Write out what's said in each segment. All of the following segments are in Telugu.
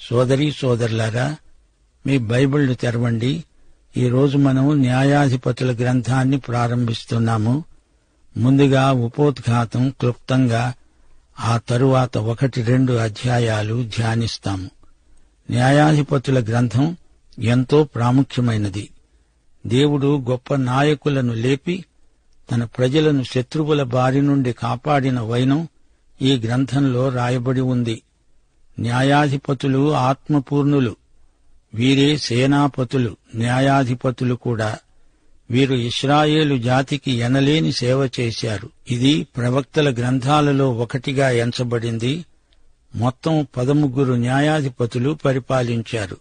సోదరీ సోదరులారా మీ బైబిళ్ళు తెరవండి. ఈరోజు మనం న్యాయాధిపతుల గ్రంథాన్ని ప్రారంభిస్తున్నాము. ముందుగా ఉపోద్ఘాతం క్లుప్తంగా ఆ తరువాత ఒకటి రెండు అధ్యాయాలు ధ్యానిస్తాము. న్యాయాధిపతుల గ్రంథం ఎంతో ప్రాముఖ్యమైనది. దేవుడు గొప్ప నాయకులను లేపి తన ప్రజలను శత్రువుల బారి నుండి కాపాడిన వైనం ఈ గ్రంథంలో రాయబడి ఉంది. న్యాయాధిపతులు ఆత్మపూర్ణులు. వీరే సేనాపతులు న్యాయాధిపతులు కూడా. వీరు ఇస్రాయేలు జాతికి ఎనలేని సేవ చేశారు. ఇది ప్రవక్తల గ్రంథాలలో ఒకటిగా ఎంచబడింది. మొత్తం పదముగ్గురు న్యాయాధిపతులు పరిపాలించారు.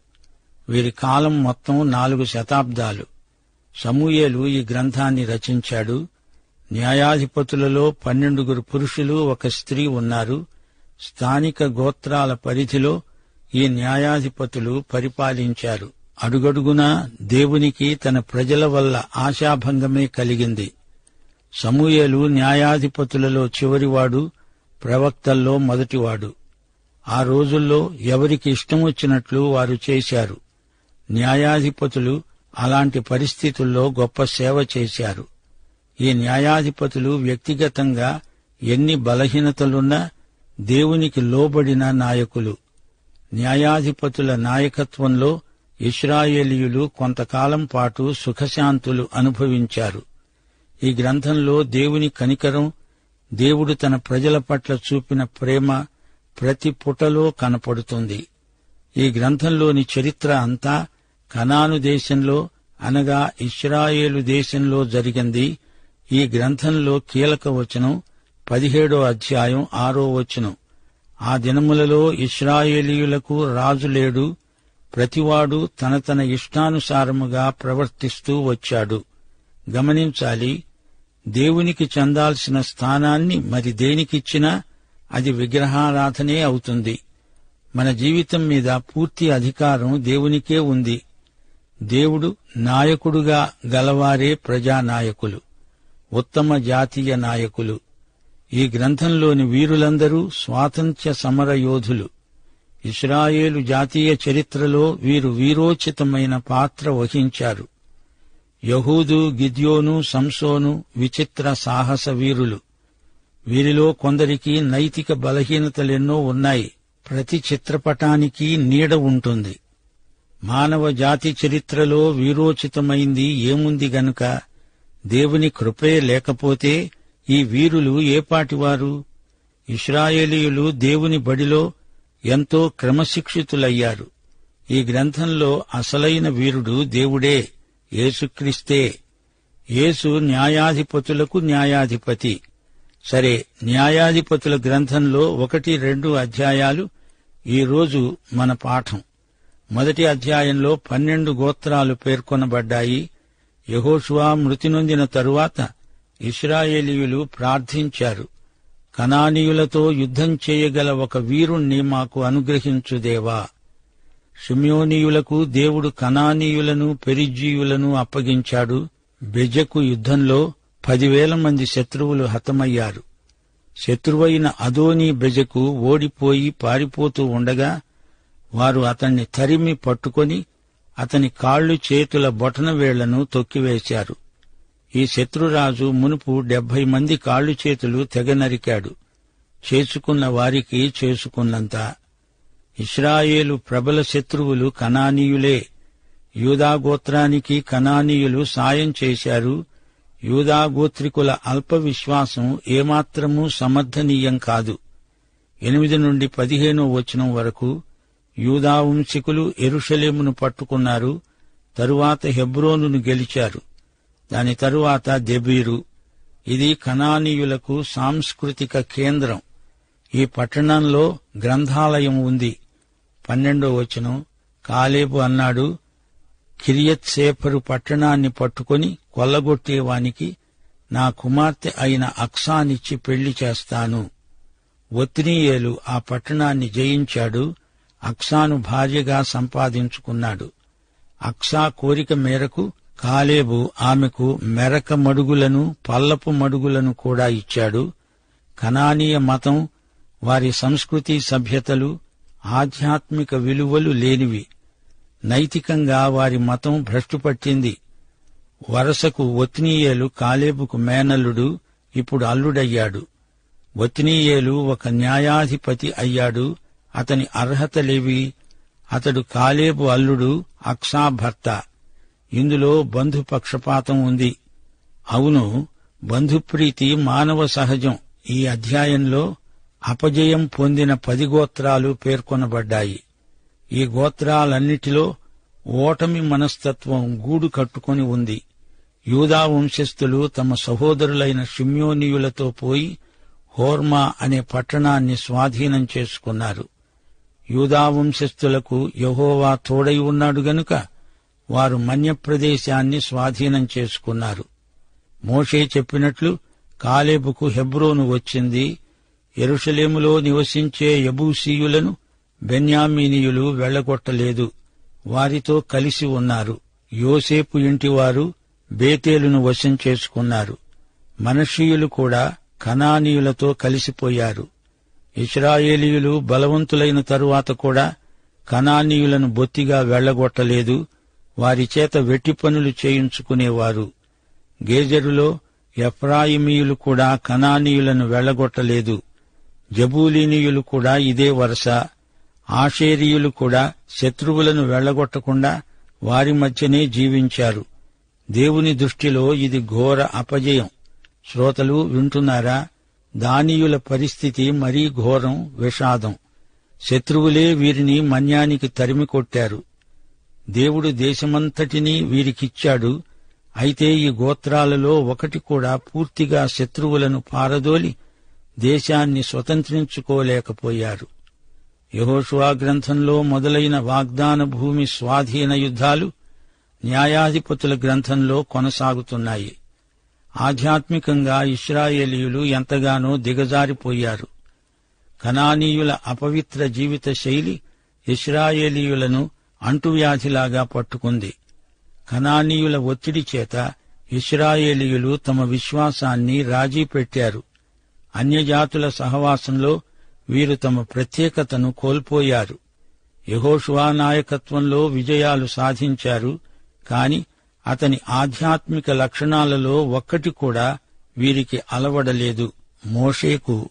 వీరి కాలం మొత్తం నాలుగు శతాబ్దాలు. సమూయేలు ఈ గ్రంథాన్ని రచించాడు. న్యాయాధిపతులలో పన్నెండుగురు పురుషులు ఒక స్త్రీ ఉన్నారు. స్థానిక గోత్రాల పరిధిలో ఈ న్యాయాధిపతులు పరిపాలించారు. అడుగడుగునా దేవునికి తన ప్రజల వల్ల ఆశాభంగమే కలిగింది. సమూయేలు న్యాయాధిపతులలో చివరివాడు ప్రవక్తల్లో మొదటివాడు. ఆ రోజుల్లో ఎవరికి ఇష్టం వచ్చినట్లు వారు చేశారు. న్యాయాధిపతులు అలాంటి పరిస్థితుల్లో గొప్ప సేవ చేశారు. ఈ న్యాయాధిపతులు వ్యక్తిగతంగా ఎన్ని బలహీనతలున్నా దేవునికి లోబడిన నాయకులు. న్యాయాధిపతుల నాయకత్వంలో ఇస్రాయేలీయులు కొంతకాలం పాటు సుఖశాంతులు అనుభవించారు. ఈ గ్రంథంలో దేవుని కనికరం దేవుడు తన ప్రజల పట్ల చూపిన ప్రేమ ప్రతి పుటలో కనపడుతుంది. ఈ గ్రంథంలోని చరిత్ర అంతా కనాను దేశంలో అనగా ఇస్రాయేలు దేశంలో జరిగింది. ఈ గ్రంథంలో కీలక వచనం పదిహేడో అధ్యాయం ఆరో వచనం. ఆ దినములలో ఇస్రాయేలీయులకు రాజు లేడు. ప్రతివాడు తన తన ఇష్టానుసారముగా ప్రవర్తిస్తూ వచ్చాడు. గమనించాలి దేవునికి చెందాల్సిన స్థానాన్ని మరి దేనికిచ్చినా అది విగ్రహారాధనే అవుతుంది. మన జీవితం మీద పూర్తి అధికారం దేవునికే ఉంది. దేవుడు నాయకుడుగా గలవారే ప్రజానాయకులు ఉత్తమ జాతీయ నాయకులు. ఈ గ్రంథంలోని వీరులందరూ స్వాతంత్ర్య సమర యోధులు. ఇస్రాయేలు జాతీయ చరిత్రలో వీరు వీరోచితమైన పాత్ర వహించారు. యహూదు గిద్యోను సంసోను విచిత్ర సాహస వీరులు. వీరిలో కొందరికి నైతిక బలహీనతలెన్నో ఉన్నాయి. ప్రతి చిత్రపటానికి నీడ ఉంటుంది. మానవ జాతి చరిత్రలో వీరోచితమైంది ఏముంది గనుక దేవుని కృపే లేకపోతే ఈ వీరులు ఏపాటివారు ఇస్రాయేలీయులు దేవుని బడిలో ఎంతో క్రమశిక్షితులయ్యారు. ఈ గ్రంథంలో అసలైన వీరుడు దేవుడే యేసుక్రీస్తే. యేసు న్యాయాధిపతులకు న్యాయాధిపతి. సరే న్యాయాధిపతుల గ్రంథంలో ఒకటి రెండు అధ్యాయాలు ఈరోజు మన పాఠం. మొదటి అధ్యాయంలో పన్నెండు గోత్రాలు పేర్కొనబడ్డాయి. యహోషువా మృతి నొందిన తరువాత ఇస్రాయేలీయులు ప్రార్థించారు. కనానీయులతో యుద్ధం చేయగల ఒక వీరుణ్ణి మాకు అనుగ్రహించుదేవా షిమ్యోనీయులకు దేవుడు కనానీయులను పెరిజీయులను అప్పగించాడు. బెజకు యుద్ధంలో పదివేల మంది శత్రువులు హతమయ్యారు. శత్రువైన అదోని బెజకు ఓడిపోయి పారిపోతూ ఉండగా వారు అతన్ని తరిమి పట్టుకొని అతని కాళ్ళు చేతుల బొటనవేళ్ళను తొక్కివేశారు. ఈ శత్రురాజు మునుపు డెబ్బై మంది కాళ్ళు చేతులు తెగ నరికాడు. చేసుకున్న వారికి చేసుకున్నంత. ఇస్రాయేలు ప్రబల శత్రువులు కనానీయులే. యూదాగోత్రానికి కనానీయులు సాయం చేశారు. యూదాగోత్రికుల అల్ప విశ్వాసం ఏమాత్రమూ సమర్థనీయం కాదు. ఎనిమిది నుండి పదిహేనో వచనం వరకు యూదావంశికులు ఎరుషలేమును పట్టుకున్నారు. తరువాత హెబ్రోనును గెలిచారు. దాని తరువాత దెబీరు ఇది కనానీయులకు సాంస్కృతిక కేంద్రం. ఈ పట్టణంలో గ్రంథాలయం ఉంది. పన్నెండో వచనం. కాలేబు అన్నాడు కిరియత్ సేపరు పట్టణాన్ని పట్టుకొని కొల్లగొట్టేవానికి నా కుమార్తె అయిన అక్సానిచ్చి పెళ్ళి చేస్తాను. ఒత్నీయేలు ఆ పట్టణాన్ని జయించాడు అక్సాను భార్యగా సంపాదించుకున్నాడు. అక్సా కోరిక మేరకు కాలేబు ఆమెకు మెరక మడుగులను పల్లపు మడుగులను కూడా ఇచ్చాడు. కనానీయ మతం వారి సంస్కృతి సభ్యతలు ఆధ్యాత్మిక విలువలు లేనివి. నైతికంగా వారి మతం భ్రష్టుపట్టింది. వరసకు ఒత్నీయేలు కాలేబుకు మేనల్లుడు ఇప్పుడు అల్లుడయ్యాడు. ఒత్నీయేలు ఒక న్యాయాధిపతి అయ్యాడు. అతని అర్హతలేవి అతడు కాలేబు అల్లుడు అక్సా భర్త ఇందులో బంధుపక్షపాతం ఉంది. అవును బంధుప్రీతి మానవ సహజం. ఈ అధ్యాయంలో అపజయం పొందిన పది గోత్రాలు పేర్కొనబడ్డాయి. ఈ గోత్రాలన్నిటిలో ఓటమి మనస్తత్వం గూడు కట్టుకొని ఉంది. యూదా వంశస్థులు తమ సహోదరులైన షిమ్యోనియులతో పోయి హోర్మా అనే పట్టణాన్ని స్వాధీనం చేసుకున్నారు. యూదా వంశస్థులకు యహోవా తోడై ఉన్నాడు గనుక వారు మన్యప్రదేశాన్ని స్వాధీనం చేసుకున్నారు. మోషే చెప్పినట్లు కాలేబుకు హెబ్రోను వచ్చింది. ఎరుషలేములో నివసించే యబూసీయులను బెన్యామీనీయులు వెళ్ళగొట్టలేదు వారితో కలిసి ఉన్నారు. యోసేపు ఇంటివారు బేతేలును వశం చేసుకున్నారు. మనషీయులు కూడా కనానీయులతో కలిసిపోయారు. ఇస్రాయేలీయులు బలవంతులైన తరువాత కూడా కనానీయులను బొత్తిగా వెళ్ళగొట్టలేదు వారి చేత వెట్టి పనులు చేయించుకునేవారు. గేజరులో ఎఫ్రాయిమీయులు కూడా కనానీయులను వెళ్ళగొట్టలేదు జబూలీనీయులు కూడా ఇదే వరుస. ఆషేరీయులు కూడా శత్రువులను వెళ్ళగొట్టకుండా వారి మధ్యనే జీవించారు. దేవుని దృష్టిలో ఇది ఘోర అపజయం. శ్రోతలు వింటున్నారా? దానియుల పరిస్థితి మరీ ఘోరం విషాదం. శత్రువులే వీరిని మన్యానికి తరిమి కొట్టారు దేవుడు దేశమంతటినీ వీరికిచ్చాడు. అయితే ఈ గోత్రాలలో ఒకటి కూడా పూర్తిగా శత్రువులను పారదోలి దేశాన్ని స్వతంత్రించుకోలేకపోయారు. యహోషువా గ్రంథంలో మొదలైన వాగ్దాన భూమి స్వాధీన యుద్ధాలు న్యాయాధిపతుల గ్రంథంలో కొనసాగుతున్నాయి. ఆధ్యాత్మికంగా ఇస్రాయేలీయులు ఎంతగానో దిగజారిపోయారు. కనానీయుల అపవిత్ర జీవిత శైలి ఇస్రాయేలీయులను అంటువ్యాధిలాగా పట్టుకుంది. కనానీయుల ఒత్తిడి చేత ఇస్రాయేలీయులు తమ విశ్వాసాన్ని రాజీ పెట్టారు. అన్యజాతుల సహవాసంలో వీరు తమ ప్రత్యేకతను కోల్పోయారు. యహోషువా నాయకత్వంలో విజయాలు సాధించారు కాని అతని ఆధ్యాత్మిక లక్షణాలలో ఒక్కటి కూడా వీరికి అలవడలేదు. మోషేకు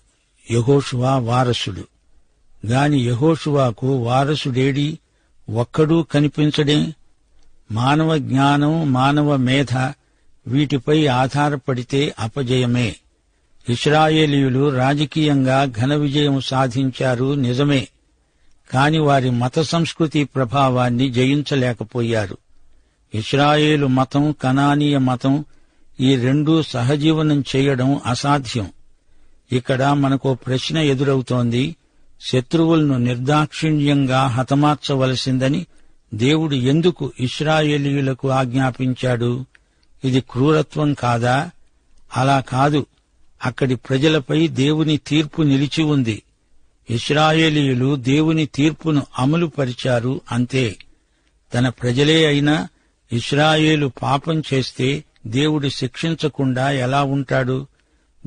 యహోషువా వారసుడు. గాని యహోషువాకు వారసుడేడి? ఒక్కడూ కనిపించడే మానవ జ్ఞానం మానవ మేధ వీటిపై ఆధారపడితే అపజయమే. ఇస్రాయేలీయులు రాజకీయంగా ఘన విజయం సాధించారు నిజమే. కాని వారి మత సంస్కృతి ప్రభావాన్ని జయించలేకపోయారు. ఇస్రాయేలు మతం కనానీయ మతం ఈ రెండూ సహజీవనం చేయడం అసాధ్యం. ఇక్కడ మనకో ప్రశ్న ఎదురవుతోంది. శత్రువులను నిర్దాక్షిణ్యంగా హతమార్చవలసిందని దేవుడు ఎందుకు ఇస్రాయేలీయులకు ఆజ్ఞాపించాడు? ఇది క్రూరత్వం కాదా? అలా కాదు. అక్కడి ప్రజలపై దేవుని తీర్పు నిలిచి ఉంది. ఇస్రాయేలీయులు దేవుని తీర్పును అమలు పరిచారు అంతే. తన ప్రజలే అయినా ఇస్రాయేలు పాపం చేస్తే దేవుడు శిక్షించకుండా ఎలా ఉంటాడు?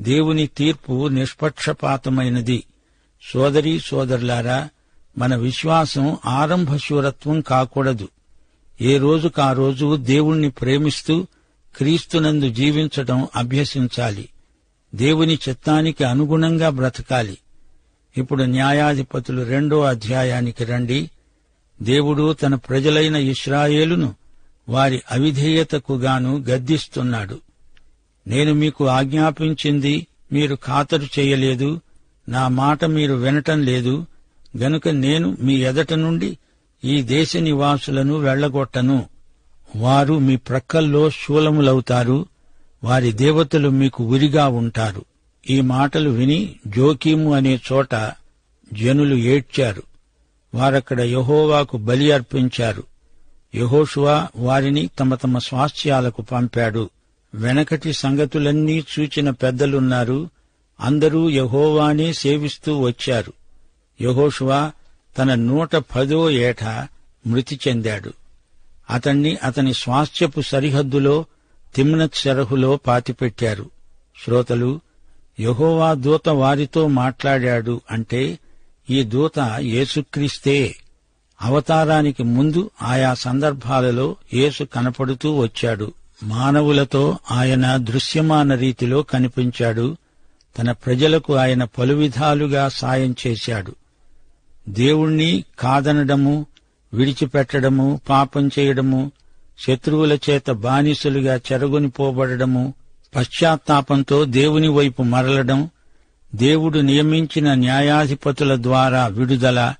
దేవుని తీర్పు నిష్పక్షపాతమైనది. సోదరీ సోదరులారా మన విశ్వాసం ఆరంభ శూరత్వం కాకూడదు. ఏ రోజుకా రోజు దేవుణ్ణి ప్రేమిస్తూ క్రీస్తునందు జీవించటం అభ్యసించాలి. దేవుని చిత్తానికి అనుగుణంగా బ్రతకాలి. ఇప్పుడు న్యాయాధిపతులు రెండో అధ్యాయానికి రండి. దేవుడు తన ప్రజలైన ఇస్రాయేలును వారి అవిధేయతకు గాను గద్దిస్తున్నాడు. నేను మీకు ఆజ్ఞాపించింది మీరు ఖాతరు చేయలేదు. నా మాట మీరు వినటం లేదు గనుక నేను మీ ఎదట నుండి ఈ దేశ నివాసులను వెళ్ళగొట్టను వారు మీ ప్రక్కల్లో శూలములవుతారు వారి దేవతలు మీకు ఉరిగా ఉంటారు. ఈ మాటలు విని జోకీము అనే చోట జనులు ఏడ్చారు. వారక్కడ యహోవాకు బలి అర్పించారు. యహోషువా వారిని తమ తమ స్వాస్థ్యాలకు పంపాడు. వెనకటి సంగతులన్నీ చూచిన పెద్దలున్నారు. అందరూ యహోవానే సేవిస్తూ వచ్చారు. యహోషువా తన నూట పదో ఏట మృతి చెందాడు. అతణ్ణి అతని స్వాస్థ్యపు సరిహద్దులో తిమ్నత్ శరహులో పాతిపెట్టారు. శ్రోతలు యహోవా దూత వారితో మాట్లాడాడు అంటే ఈ దూత యేసుక్రీస్తే. అవతారానికి ముందు ఆయా సందర్భాలలో యేసు కనపడుతూ వచ్చాడు. మానవులతో ఆయన దృశ్యమాన రీతిలో కనిపించాడు. తన ప్రజలకు ఆయన పలు విధాలుగా సాయం చేశాడు. దేవుణ్ణి కాదనడము విడిచిపెట్టడము పాపం చేయడము శత్రువుల చేత బానిసలుగా చెరగొనిపోబడము పశ్చాత్తాపంతో దేవుని వైపు మరలడం దేవుడు నియమించిన న్యాయాధిపతుల ద్వారా విడుదల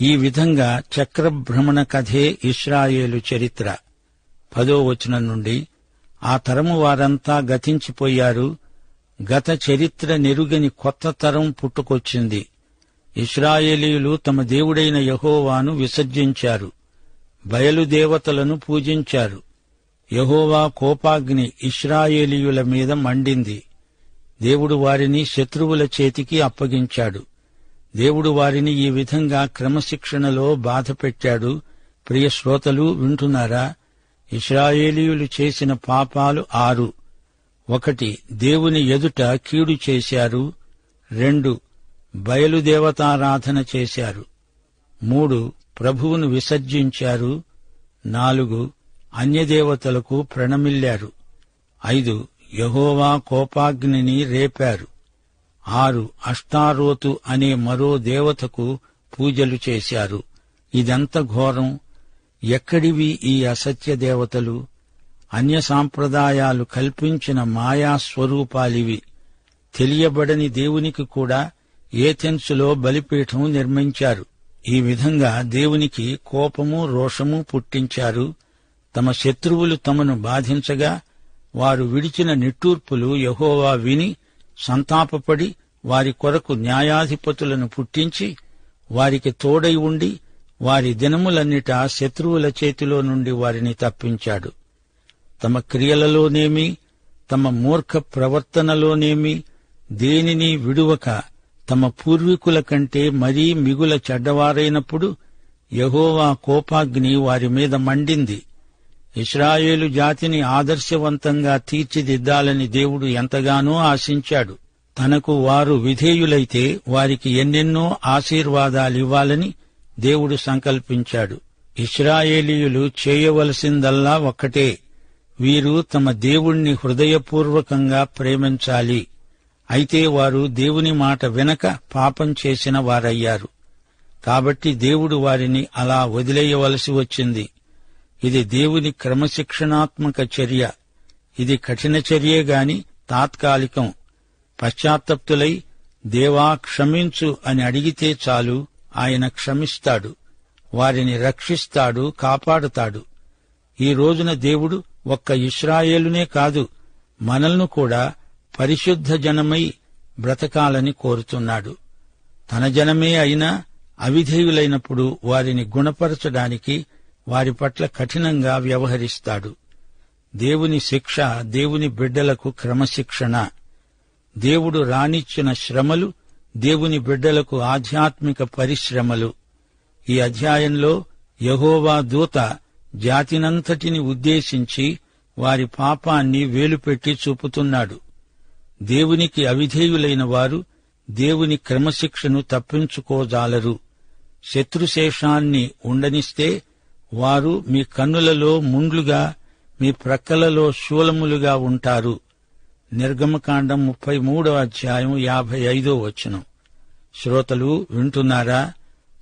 ఈ విధంగా చక్రభ్రమణ కథే ఇస్రాయేలు చరిత్ర. పదో వచనం నుండి ఆ తరము వారంతా గతించిపోయారు గత చరిత్ర నెరుగని కొత్త తరం పుట్టుకొచ్చింది. ఇస్రాయేలీయులు తమ దేవుడైన యహోవాను విసర్జించారు. బయలుదేవతలను పూజించారు. యహోవా కోపాగ్ని ఇస్రాయేలీయుల మీద మండింది. దేవుడు వారిని శత్రువుల చేతికి అప్పగించాడు. దేవుడు వారిని ఈ విధంగా క్రమశిక్షణలో బాధపెట్టాడు. ప్రియ శ్రోతలు వింటున్నారా? ఇస్రాయేలీయులు చేసిన పాపాలు ఆరు. ఒకటి దేవుని ఎదుట కీడు చేశారు. రెండు బయలుదేవతారాధన చేశారు. మూడు ప్రభువును విసర్జించారు. నాలుగు అన్యదేవతలకు ప్రణమిల్లారు. ఐదు యహోవా కోపాగ్నిని రేపారు. ఆరు అష్టారోతు అనే మరో దేవతకు పూజలు చేశారు. ఇదంత ఘోరం. ఎక్కడివి ఈ అసత్య దేవతలు అన్య సాంప్రదాయాలు కల్పించిన మాయాస్వరూపాలివి తెలియబడని దేవునికి కూడా ఏథెన్సులో బలిపీఠం నిర్మించారు. ఈ విధంగా దేవునికి కోపము రోషము పుట్టించారు. తమ శత్రువులు తమను బాధించగా వారు విడిచిన నిట్టూర్పులు యహోవా విని సంతాపపడి వారి కొరకు న్యాయాధిపతులను పుట్టించి వారికి తోడై ఉండి వారి దినములన్నిటా శత్రువుల చేతిలో నుండి వారిని తప్పించాడు. తమ క్రియలలోనేమి తమ మూర్ఖ ప్రవర్తనలోనేమి దేనిని విడువక తమ పూర్వీకుల కంటే మరీ మిగుల చెడ్డవారైనప్పుడు యహోవా కోపాగ్ని వారి మీద మండింది. ఇస్రాయేలు జాతిని ఆదర్శవంతంగా తీర్చిదిద్దాలని దేవుడు ఎంతగానో ఆశించాడు. తనకు వారు విధేయులైతే వారికి ఎన్నెన్నో ఆశీర్వాదాలివ్వాలని దేవుడు సంకల్పించాడు. ఇస్రాయేలీయులు చేయవలసిందల్లా ఒక్కటే. వీరు తమ దేవుణ్ణి హృదయపూర్వకంగా ప్రేమించాలి. అయితే వారు దేవుని మాట వెనక పాపం చేసిన వారయ్యారు. కాబట్టి దేవుడు వారిని అలా వదిలేయవలసి వచ్చింది. ఇది దేవుని క్రమశిక్షణాత్మక చర్య. ఇది కఠిన చర్యే గాని తాత్కాలికం. పశ్చాత్తప్తులై దేవా క్షమించు అని అడిగితే చాలు ఆయన క్షమిస్తాడు. వారిని రక్షిస్తాడు కాపాడుతాడు. ఈ రోజున దేవుడు ఒక్క ఇస్రాయేలునే కాదు మనల్ను కూడా పరిశుద్ధ జనమై బ్రతకాలని కోరుతున్నాడు. తన జనమే అయినా అవిధేయులైనప్పుడు వారిని గుణపరచడానికి వారి పట్ల కఠినంగా వ్యవహరిస్తాడు. దేవుని శిక్ష దేవుని బిడ్డలకు క్రమశిక్షణ. దేవుడు రానిచ్చిన శ్రమలు దేవుని బిడ్డలకు ఆధ్యాత్మిక పరిశ్రమలు. ఈ అధ్యాయంలో యహోవా దూత జాతినంతటిని ఉద్దేశించి వారి పాపాన్ని వేలుపెట్టి చూపుతున్నాడు. దేవునికి అవిధేయులైన వారు దేవుని క్రమశిక్షను తప్పించుకోజాలరు. శత్రుశేషాన్ని ఉండనిస్తే వారు మీ కన్నులలో ముండ్లుగా మీ ప్రక్కలలో శూలములుగా ఉంటారు. నిర్గమకాండం ముప్పై మూడో అధ్యాయం యాభై ఐదో వచనం. శ్రోతలు వింటున్నారా?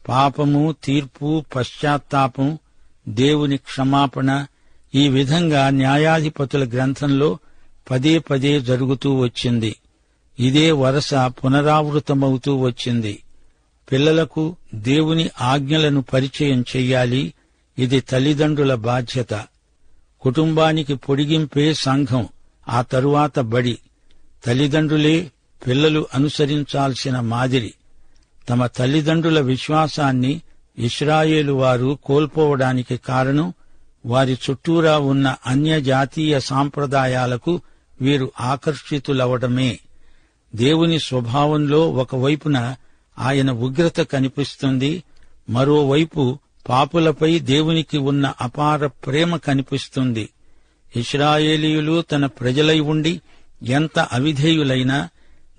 పాపము తీర్పు పశ్చాత్తాపం దేవుని క్షమాపణ ఈ విధంగా న్యాయాధిపతుల గ్రంథంలో పదే పదే జరుగుతూ వచ్చింది. ఇదే వరస పునరావృతమవుతూ వచ్చింది. పిల్లలకు దేవుని ఆజ్ఞలను పరిచయం చెయ్యాలి. ఇది తల్లిదండ్రుల బాధ్యత. కుటుంబానికి పొడిగింపే సంఘం ఆ తరువాత బడి. తల్లిదండ్రులే పిల్లలు అనుసరించాల్సిన మాదిరి. తమ తల్లిదండ్రుల విశ్వాసాన్ని ఇస్రాయేలు వారు కోల్పోవడానికి కారణం వారి చుట్టూరా ఉన్న అన్య జాతీయ సాంప్రదాయాలకు వీరు ఆకర్షితులవడమే దేవుని స్వభావంలో ఒకవైపున ఆయన ఉగ్రత కనిపిస్తుంది మరోవైపు పాపులపై దేవునికి ఉన్న అపార ప్రేమ కనిపిస్తుంది. ఇస్రాయేలీయులు తన ప్రజలై ఉండి ఎంత అవిధేయులైనా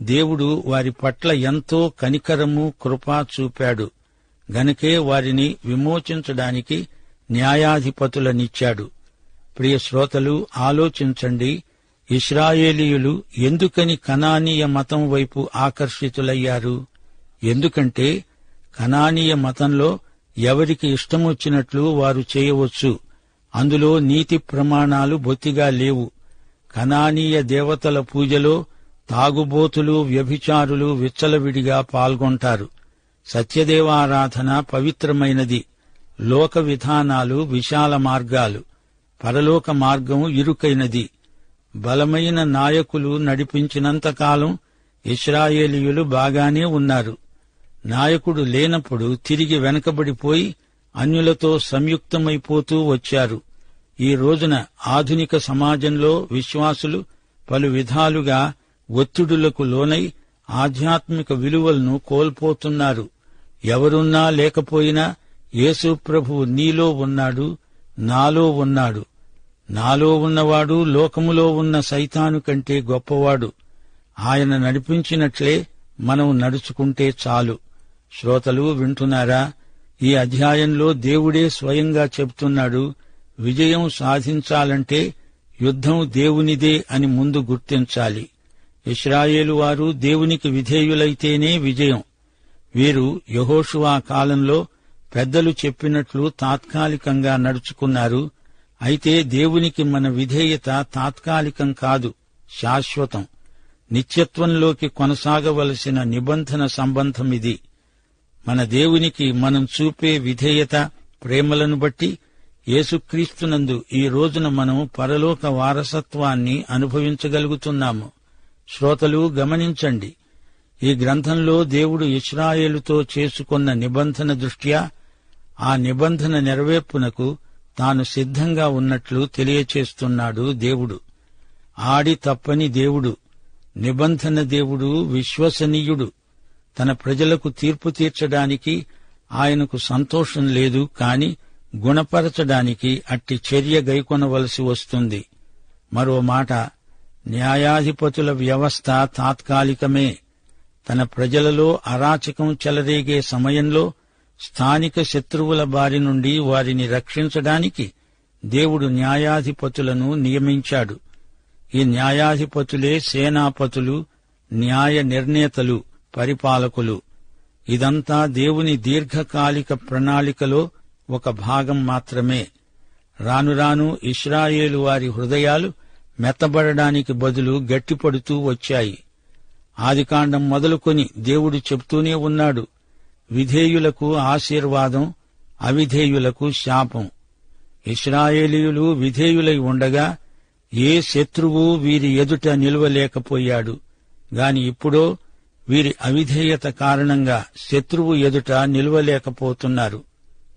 దేవుడు వారి పట్ల ఎంతో కనికరము కృపా చూపాడు. గనకే వారిని విమోచించడానికి న్యాయాధిపతులనిచ్చాడు. ప్రియ శ్రోతలు ఆలోచించండి. ఇస్రాయేలీయులు ఎందుకని కనానీయ మతం వైపు ఆకర్షితులయ్యారు? ఎందుకంటే కనానీయ మతంలో ఎవరికి ఇష్టమొచ్చినట్లు వారు చేయవచ్చు. అందులో నీతి ప్రమాణాలు బొత్తిగా లేవు. కనానీయ దేవతల పూజలో తాగుబోతులు వ్యభిచారులు విచ్చలవిడిగా పాల్గొంటారు. సత్యదేవారాధన పవిత్రమైనది. లోక విధానాలు విశాల మార్గాలు. పరలోక మార్గం ఇరుకైనది. బలమైన నాయకులు నడిపించినంతకాలం ఇస్రాయేలీయులు బాగానే ఉన్నారు. నాయకుడు లేనప్పుడు తిరిగి వెనకబడిపోయి అన్యులతో సంయుక్తమైపోతూ వచ్చారు. ఈ రోజున ఆధునిక సమాజంలో విశ్వాసులు పలు విధాలుగా ఒత్తిడులకు లోనై ఆధ్యాత్మిక విలువలను కోల్పోతున్నారు. ఎవరున్నా లేకపోయినా యేసు ప్రభువు నీలో ఉన్నాడు నాలో ఉన్నాడు. నాలో ఉన్నవాడు లోకములో ఉన్న సైతాను కంటే గొప్పవాడు. ఆయన నడిపించినట్లే మనం నడుచుకుంటే చాలు. శ్రోతలు వింటున్నారా? ఈ అధ్యాయంలో దేవుడే స్వయంగా చెబుతున్నాడు విజయం సాధించాలంటే యుద్ధం దేవునిదే అని ముందు గుర్తించాలి. ఇస్రాయేలు వారు దేవునికి విధేయులైతేనే విజయం. వీరు యహోషువా కాలంలో పెద్దలు చెప్పినట్లు తాత్కాలికంగా నడుచుకున్నారు. అయితే దేవునికి మన విధేయత తాత్కాలికం కాదు శాశ్వతం. నిత్యత్వంలోకి కొనసాగవలసిన నిబంధన సంబంధం ఇది. మన దేవునికి మనం చూపే విధేయత ప్రేమలను బట్టి యేసుక్రీస్తునందు ఈ రోజున మనం పరలోక వారసత్వాన్ని అనుభవించగలుగుతున్నాము. శ్రోతలు గమనించండి. ఈ గ్రంథంలో దేవుడు ఇస్రాయేలుతో చేసుకున్న నిబంధన దృష్ట్యా ఆ నిబంధన నెరవేర్పునకు తాను సిద్ధంగా ఉన్నట్లు తెలియచేస్తున్నాడు దేవుడు. ఆడి తప్పని దేవుడు నిబంధన దేవుడు విశ్వసనీయుడు. తన ప్రజలకు తీర్పు తీర్చడానికి ఆయనకు సంతోషం లేదు కాని గుణపరచడానికి అట్టి చర్య గైకొనవలసి వస్తుంది. మరో మాట న్యాయాధిపతుల వ్యవస్థ తాత్కాలికమే. తన ప్రజలలో అరాచకం చెలరేగే సమయంలో స్థానిక శత్రువుల బారి నుండి వారిని రక్షించడానికి దేవుడు న్యాయాధిపతులను నియమించాడు. ఈ న్యాయాధిపతులే సేనాపతులు న్యాయ నిర్ణేతలు పరిపాలకులు. ఇదంతా దేవుని దీర్ఘకాలిక ప్రణాళికలో ఒక భాగం మాత్రమే. రాను రాను ఇస్రాయేలు వారి హృదయాలు మెత్తబడడానికి బదులు గట్టిపడుతూ వచ్చాయి. ఆదికాండం మొదలుకొని దేవుడు చెప్తూనే ఉన్నాడు. విధేయులకు ఆశీర్వాదం అవిధేయులకు శాపం. ఇస్రాయేలీయులు విధేయులై ఉండగా ఏ శత్రువు వీరి ఎదుట నిలువలేకపోయాడు. గాని ఇప్పుడో వీరి అవిధేయత కారణంగా శత్రువు ఎదుట నిలువలేకపోతున్నారు.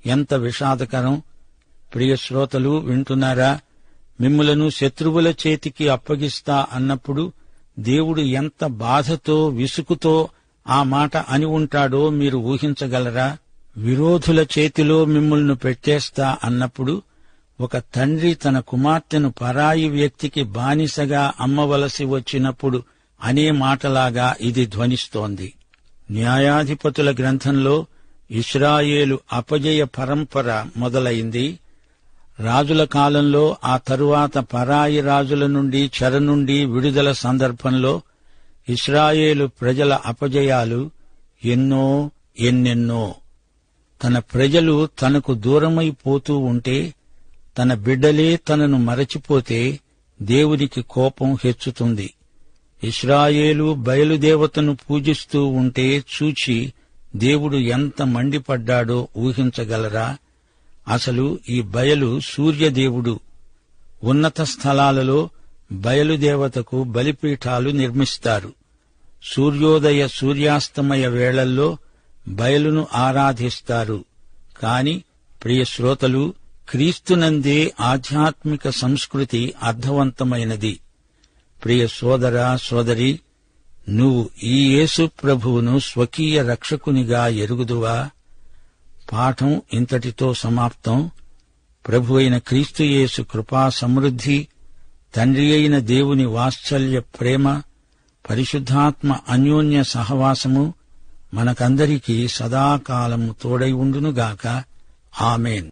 ఎంత విషాదకరం! ప్రియ శ్రోతలు వింటున్నారా? మిమ్ములను శత్రువుల చేతికి అప్పగిస్తా అన్నప్పుడు దేవుడు ఎంత బాధతో విసుకుతో ఆ మాట అని ఉంటాడో మీరు ఊహించగలరా? విరోధుల చేతిలో మిమ్మల్ని పెట్టేస్తా అన్నప్పుడు ఒక తండ్రి తన కుమార్తెను పరాయి వ్యక్తికి బానిసగా అమ్మవలసి వచ్చినప్పుడు అనే మాటలాగా ఇది ధ్వనిస్తోంది. న్యాయాధిపతుల గ్రంథంలో ఇస్రాయేలు అపజయ పరంపర మొదలైంది. రాజుల కాలంలో ఆ తరువాత పరాయి రాజుల నుండి చెర నుండి విడుదల సందర్భంలో ఇస్రాయేలు ప్రజల అపజయాలు ఎన్నో ఎన్నెన్నో. తన ప్రజలు తనకు దూరమైపోతూ ఉంటే తన బిడ్డలే తనను మరచిపోతే దేవునికి కోపం హెచ్చుతుంది. ఇస్రాయేలు బయలుదేవతను పూజిస్తూ ఉంటే చూచి దేవుడు ఎంత మండిపడ్డాడో ఊహించగలరా? అసలు ఈ బయలు సూర్యదేవుడు. ఉన్నత స్థలాలలో బయలుదేవతకు బలిపీఠాలు నిర్మిస్తారు. సూర్యోదయ సూర్యాస్తమయ వేళల్లో బయలును ఆరాధిస్తారు. కాని ప్రియ శ్రోతలు క్రీస్తునందే ఆధ్యాత్మిక సంస్కృతి అర్థవంతమైనది. ప్రియ సోదర సోదరి నువ్వు ఈ యేసు ప్రభువును స్వకీయ రక్షకునిగా ఎరుగుదువా? పాఠం ఇంతటితో సమాప్తం. ప్రభు అయిన క్రీస్తుయేసు కృపా సమృద్ధి తండ్రి అయిన దేవుని వాత్సల్య ప్రేమ పరిశుద్ధాత్మ అన్యోన్య సహవాసము మనకందరికీ సదాకాలము తోడై ఉండునుగాక. ఆమెన్.